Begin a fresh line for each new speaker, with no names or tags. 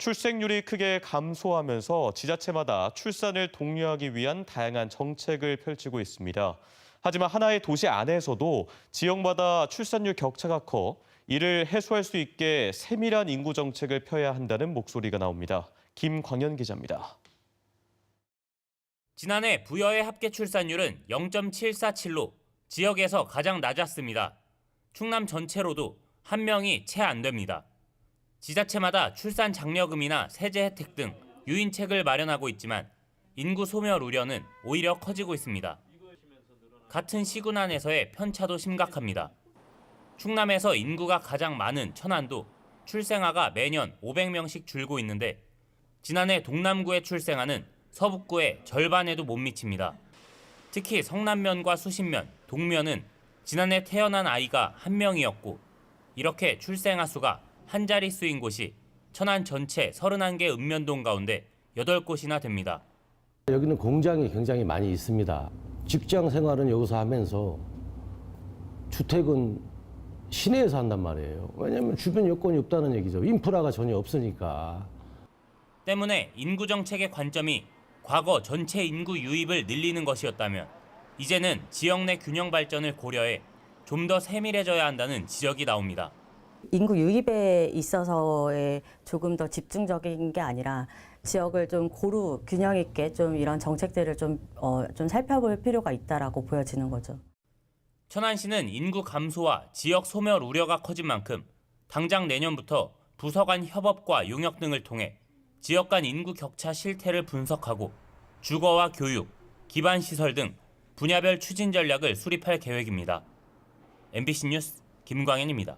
출생률이 크게 감소하면서 지자체마다 출산을 독려하기 위한 다양한 정책을 펼치고 있습니다. 하지만 하나의 도시 안에서도 지역마다 출산율 격차가 커 이를 해소할 수 있게 세밀한 인구 정책을 펴야 한다는 목소리가 나옵니다. 김광현 기자입니다.
지난해 부여의 합계 출산율은 0.747로 지역에서 가장 낮았습니다. 충남 전체로도 한 명이 채 안 됩니다. 지자체마다 출산 장려금이나 세제 혜택 등 유인책을 마련하고 있지만 인구 소멸 우려는 오히려 커지고 있습니다. 같은 시군 안에서의 편차도 심각합니다. 충남에서 인구가 가장 많은 천안도 출생아가 매년 500명씩 줄고 있는데 지난해 동남구의 출생아는 서북구의 절반에도 못 미칩니다. 특히 성남면과 수신면, 동면은 지난해 태어난 아이가 한 명이었고 이렇게 출생아 수가 한 자릿수인 곳이 천안 전체 31개 읍면동 가운데 8곳이나 됩니다.
여기는 공장이 굉장히 많이 있습니다. 직장 생활은 여기서 하면서 주택은 시내에서 한단 말이에요. 왜냐하면 주변 여건이 없다는 얘기죠. 인프라가 전혀 없으니까.
때문에 인구 정책의 관점이 과거 전체 인구 유입을 늘리는 것이었다면 이제는 지역 내 균형 발전을 고려해 좀 더 세밀해져야 한다는 지적이 나옵니다.
인구 유입에 있어서의 조금 더 집중적인 게 아니라 지역을 좀 고루 균형 있게 좀 이런 정책들을 좀, 어, 좀 살펴볼 필요가 있다라고 보여지는 거죠.
천안시는 인구 감소와 지역 소멸 우려가 커진 만큼 당장 내년부터 부서 간 협업과 용역 등을 통해 지역 간 인구 격차 실태를 분석하고 주거와 교육, 기반 시설 등 분야별 추진 전략을 수립할 계획입니다. MBC 뉴스 김광현입니다.